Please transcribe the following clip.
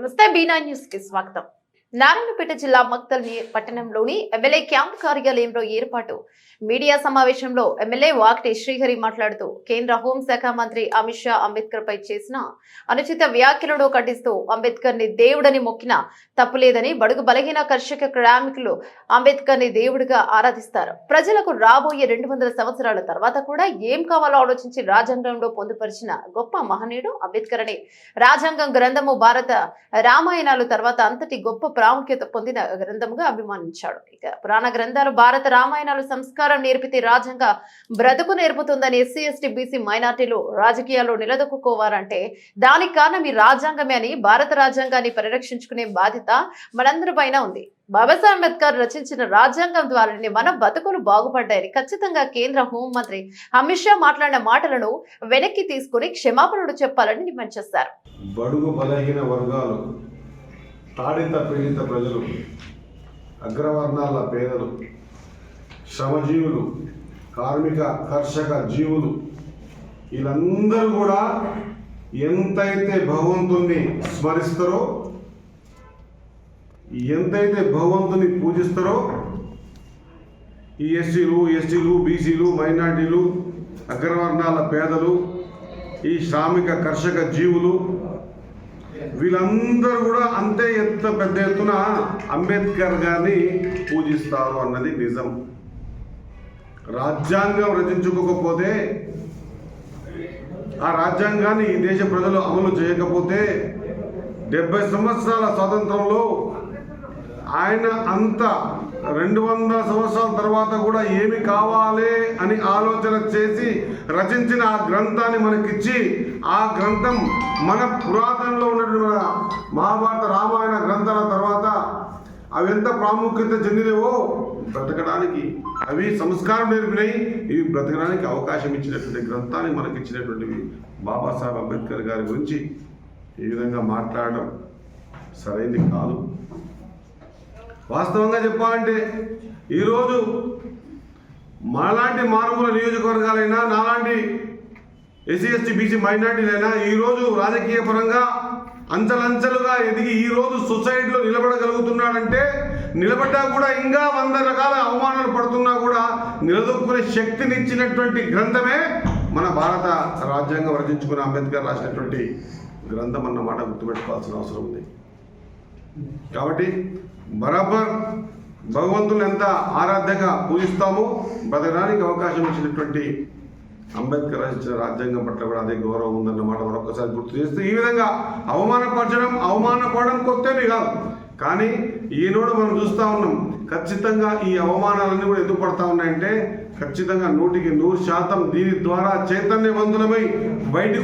నమస్తే బీనా న్యూస్ కి స్వాగతం నారాయణపేట జిల్లా మక్తల్ పట్టణంలోని ఎమ్మెల్యే క్యాంప్ కార్యాలయంలో ఏర్పాటు. మీడియా సమావేశంలో ఎమ్మెల్యే వాక్టి శ్రీహరి మాట్లాడుతూ కేంద్ర హోంశాఖ మంత్రి అమిత్ షా అంబేద్కర్ పై చేసిన అనుచిత వ్యాఖ్యలను ఖండిస్తూ అంబేద్కర్ని దేవుడని మొక్కిన తప్పులేదని బడుగు బలహీన కర్షక కార్మికులు అంబేద్కర్ని దేవుడిగా ఆరాధిస్తారు. ప్రజలకు రాబోయే రెండు వందల సంవత్సరాల తర్వాత కూడా ఏం కావాలో ఆలోచించి రాజ్యాంగంలో పొందుపరిచిన గొప్ప మహనీయుడు అంబేద్కర్ అని రాజ్యాంగం గ్రంథము భారత రామాయణాలు తర్వాత అంతటి గొప్ప ప్రాముఖ్యత పొందిన గ్రంథముగా అభిమానించాడు. ఇక పురాణ గ్రంథాలు భారత రామాయణాలు సంస్కారం నేర్పితే రాజ్యాంగ బ్రతుకు నేర్పుతుందని ఎస్సీ ఎస్టీ బీసీ మైనార్టీలు రాజకీయాల్లో నిలదొక్కుకోవాలంటే దానికి కారణం ఈ రాజ్యాంగమే అని భారత రాజ్యాంగాన్ని పరిరక్షించుకునే బాధ్యత మనందరి పైన ఉంది. బాబాసాహెబ్ అంబేద్కర్ రచించిన రాజ్యాంగం ద్వారానే మన బతుకులు బాగుపడ్డాయని ఖచ్చితంగా కేంద్ర హోంమంత్రి అమిత్ షా మాట్లాడిన మాటలను వెనక్కి తీసుకుని క్షమాపణలు చెప్పాలని డిమాండ్ చేశారు. బడుగు బలహీన వర్గాలు తాడింత పీడిత ప్రజలు అగ్రవర్ణాల పేదలు శ్రమజీవులు కార్మిక కర్షక జీవులు వీళ్ళందరూ కూడా ఎంతైతే భగవంతుణ్ణి స్మరిస్తారో ఎంతైతే భగవంతుని పూజిస్తారో ఈ ఎస్సీలు ఎస్టీలు బీసీలు మైనార్టీలు అగ్రవర్ణాల పేదలు ఈ శ్రామిక కర్షక జీవులు వీళ్ళందరూ కూడా అంతే ఎంత పెద్ద ఎత్తున అంబేద్కర్ గారిని పూజిస్తారు అన్నది నిజం. రాజ్యాంగం రచించుకోకపోతే ఆ రాజ్యాంగాన్ని ఈ దేశ ప్రజలు అమలు చేయకపోతే డెబ్బై సంవత్సరాల స్వాతంత్రంలో ఆయన అంత రెండు వందల సంవత్సరాల తర్వాత కూడా ఏమి కావాలి అని ఆలోచన చేసి రచించిన ఆ గ్రంథాన్ని మనకిచ్చి ఆ గ్రంథం మన పురాతనలో ఉన్నటువంటి మన మహాభారత రామాయణ గ్రంథాల తర్వాత అవి ఎంత ప్రాముఖ్యత చెందినవో బ్రతకడానికి అవి సంస్కారం నేర్పినాయి ఇవి బ్రతకడానికి అవకాశం ఇచ్చినటువంటి గ్రంథాన్ని మనకి ఇచ్చినటువంటివి బాబాసాహెబ్ అంబేద్కర్ గారి గురించి ఈ విధంగా మాట్లాడడం సరైనది కాదు. వాస్తవంగా చెప్పాలంటే ఈరోజు మాలాంటి మారుమూల నియోజకవర్గాలైనా నాలాంటి ఎస్సీ ఎస్టీ బీసీ మైనార్టీలైనా ఈరోజు రాజకీయ పరంగా అంచెలంచెలుగా ఎదిగి ఈరోజు సొసైటీలో నిలబడగలుగుతున్నాడంటే నిలబడ్డా కూడా ఇంకా వంద రకాల అవమానాలు పడుతున్నా కూడా నిలదొక్కునే శక్తినిచ్చినటువంటి గ్రంథమే మన భారత రాజ్యాంగం రచించుకున్న అంబేద్కర్ రాసినటువంటి గ్రంథం అన్నమాట గుర్తుపెట్టుకోవాల్సిన అవసరం ఉంది. కాబట్టి బరాబర్ భగవంతుని ఎంత ఆరాధ్యంగా పూజిస్తామో. బతకడానికి అవకాశం ఇచ్చినటువంటి అంబేద్కర్ రచించిన రాజ్యాంగం పట్ల కూడా అదే గౌరవం ఉందన్నమాట మరొకసారి గుర్తు చేస్తూ ఈ విధంగా అవమానపరచడం అవమానపడడం కొత్తేమి కాదు. కానీ ఈనాడు మనం చూస్తూ ఉన్నాం ఖచ్చితంగా ఈ అవమానాలన్నీ కూడా ఎందుకు పడతా ఉన్నాయంటే ఖచ్చితంగా నూటికి నూరు శాతం దీని ద్వారా చైతన్యవంతులమై బయటకు